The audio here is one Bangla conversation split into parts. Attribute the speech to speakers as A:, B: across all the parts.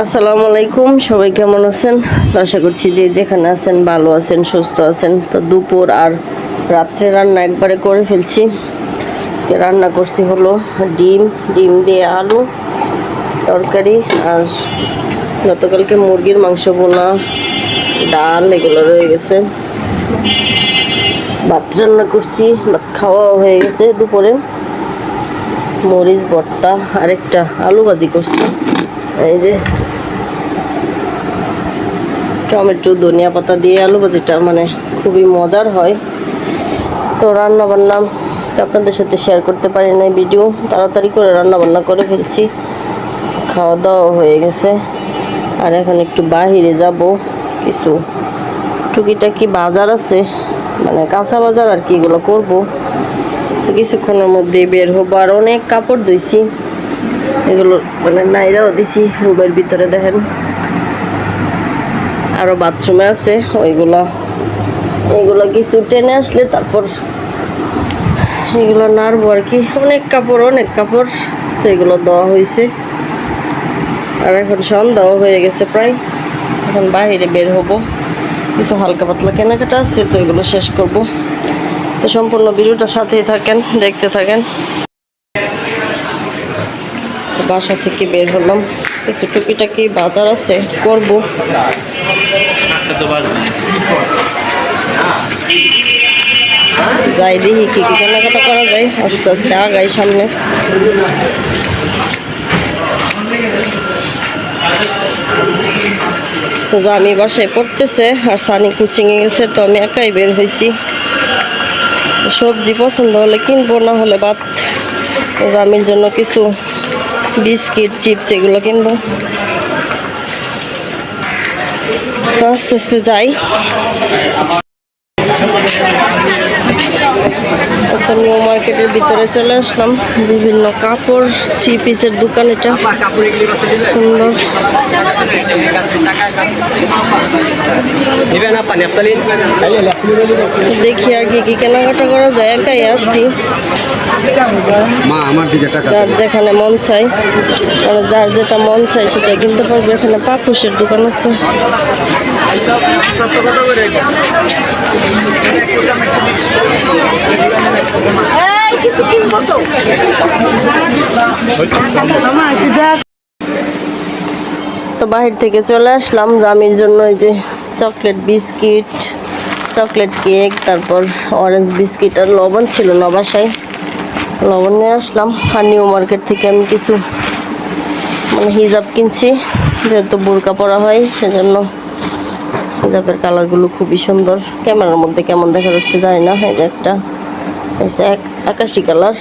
A: আসসালামু আলাইকুম, সবাই কেমন আছেন? আশা করছি যে যেখানে আছেন ভালো আছেন, সুস্থ আছেন। তো দুপুর আর রাত্রে রান্না একবারে করে ফেলছি। আজকে রান্না করছি হলো ডিম ডিম দিয়ে আলু, তরকারি, আর গতকালকে মুরগির মাংস বোনা, ডাল, এগুলো রয়ে গেছে। ভাত রান্না করছি, ভাত খাওয়াও হয়ে গেছে দুপুরে। মরিচ, ভর্তা, আরেকটা আলু ভাজি করছি। এই যে টমেটো, ধনিয়া পাতা দিয়ে আলু ভাজিটা মানে খুবই মজার হয়। তো রান্না বান্না আপনাদের সাথে শেয়ার করতে পারি না ভিডিও তাড়াতাড়ি করে রান্না বান্না করে ফেলছি। খাওয়া দাওয়া হয়ে গেছে। আর এখন একটু বাহিরে যাব। কিছু টুকিটাকি বাজার আছে। মানে কাঁচা বাজার আর কি এগুলো করব। কিছুক্ষণের মধ্যে বের হব। আর অনেক কাপড় ধুইছি। এগুলো মানে নাইরাও দিছি রুমের ভিতরে, দেখেন। আরও বাথরুমে আছে ওইগুলো। এগুলো কিছু টেনে আসলে তারপর এগুলো নাড়বো আর কি। অনেক কাপড় অনেক কাপড়। তো এগুলো দেওয়া হয়েছে আর এখন সন্ধ্যাও হয়ে গেছে প্রায়। এখন বাইরে বের হব। কিছু হালকা পাতলা কেনাকাটা আছে, তো এগুলো শেষ করব। সম্পূর্ণ ভিডিওটার সাথেই থাকেন, দেখতে থাকেন। বাসা থেকে বের হলাম। কিছু টুকিটাকি বাজার আছে, করব। যাই দেখি কি কি কেনাকাটা করা যায়, আস্তে আস্তে আগাই সামনে। তো আমি বাসায় পড়তেছে, আর সানি কোচিংয়ে গেছে, তো আমি একাই বের হয়েছি সবজি পছন্দ হলে কিনবো, না হলে বাদ জামির জন্য কিছু বিস্কিট, চিপস এগুলো কিনবো। আস্তে আস্তে যাই। একটা নিউ মার্কেটের ভিতরে চলে আসলাম। বিভিন্ন কাপড় থ্রি পিসের দোকান এটা। সুন্দর। দেখি আর কি কি কেনাকাটা করা যায়। একাই আসছি। যার যেখানে মন চাই যার যেটা মন চাই সেটা কিনতে পারবে। এখানে পাপুসের দোকান আছে। তো বাহির থেকে চলে আসলাম জামির জন্য, এই যে চকলেট বিস্কিট, চকলেট কেক, তারপর অরেঞ্জ বিস্কিট আর লবণ ছিল না বাসায়। লবণ নিয়ে আসলাম। আর নিউ মার্কেট থেকে আমি কিছু মানে হিজাব কিনছি। যেহেতু বোরকা পরা হয়, সেজন্য হিজাবের কালারগুলো খুবই সুন্দর। ক্যামেরার মধ্যে কেমন দেখা যাচ্ছে জানি না, এই যে একটা আকাশি কালার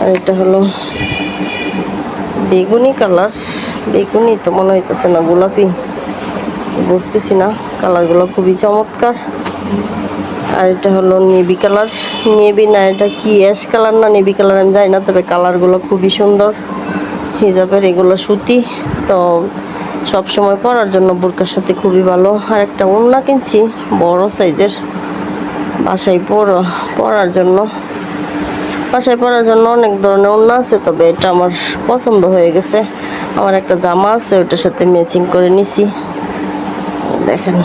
A: আর এটা হলো বেগুনি কালার। বেগুনি তো মনে হইতেছে না গোলাপি। বুঝতেছি না, কালারগুলো খুবই চমৎকার। আর এটা হলো নেভি কালার। নেভি না, এটা কি অ্যাশ কালার না নেভি কালার আমি জানি না, তবে কালারগুলো খুবই সুন্দর। হিজাবের এগুলো সুতি। তো সব সময় পরার জন্য বোরকার সাথে খুবই ভালো। আর একটা ওড়না কিনছি, বড় সাইজের। বাসায় পরা, পরার জন্য। বাসায় পরার জন্য অনেক ধরনের ওড়না আছে, তবে এটা আমার পছন্দ হয়ে গেছে। আমার একটা জামা আছে, ওটার সাথে ম্যাচিং করে নিছি। দেখেন,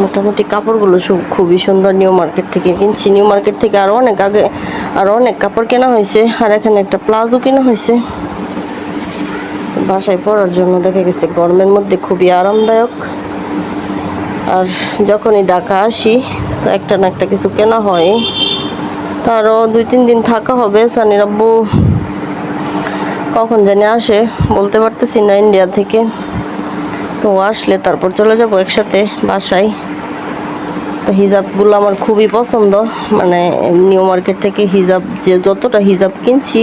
A: মোটামুটি কাপড়গুলো সব খুবই সুন্দর নিউ মার্কেট থেকে কিনছি। নিউ মার্কেট থেকে আরও অনেক আগে আরও অনেক কাপড় কেনা হয়েছে, আর এখানে একটা প্লাজো কেনা হয়েছে। বাসায় পরার জন্য দেখা গেছে গরমের মধ্যে খুবই আরামদায়ক। আর যখনই ঢাকা আসি, তো একটা না একটা কিছু কেনা হয়। আরও দুই তিন দিন থাকা হবে। সানির আব্বু কখন জানি আসে, বলতে পারতেছি না ইন্ডিয়া থেকে। তো আসলে তারপর চলে যাব একসাথে বাসায়। তো হিজাবগুলো আমার খুবই পছন্দ। মানে নিউ মার্কেট থেকে হিজাব, যে যতটা হিজাব কিনছি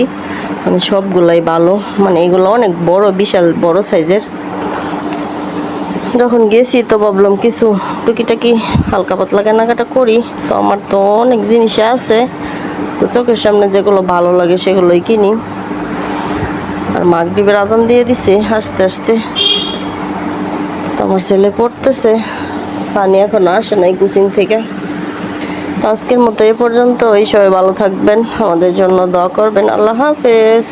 A: মানে সবগুলাই ভালো। মানে এগুলো অনেক বড়, বিশাল বড় সাইজের। যখন গেছি তো ভাবলাম কিছু টুকিটাকি হালকা পাতলা কেনাকাটা করি। তো আমার তো অনেক জিনিস আছে। তো চোখের সামনে যেগুলো ভালো লাগে সেগুলোই কিনি। আর মাগরীবের আজান দিয়ে দিছে আস্তে আস্তে আমার ছেলে পড়তেছে, সানি এখনও আসে নাই কোচিং থেকে। তো আজকের মতো এ পর্যন্ত, এই সবাই ভালো থাকবেন, আমাদের জন্য দোয়া করবেন, আল্লাহ হাফেজ।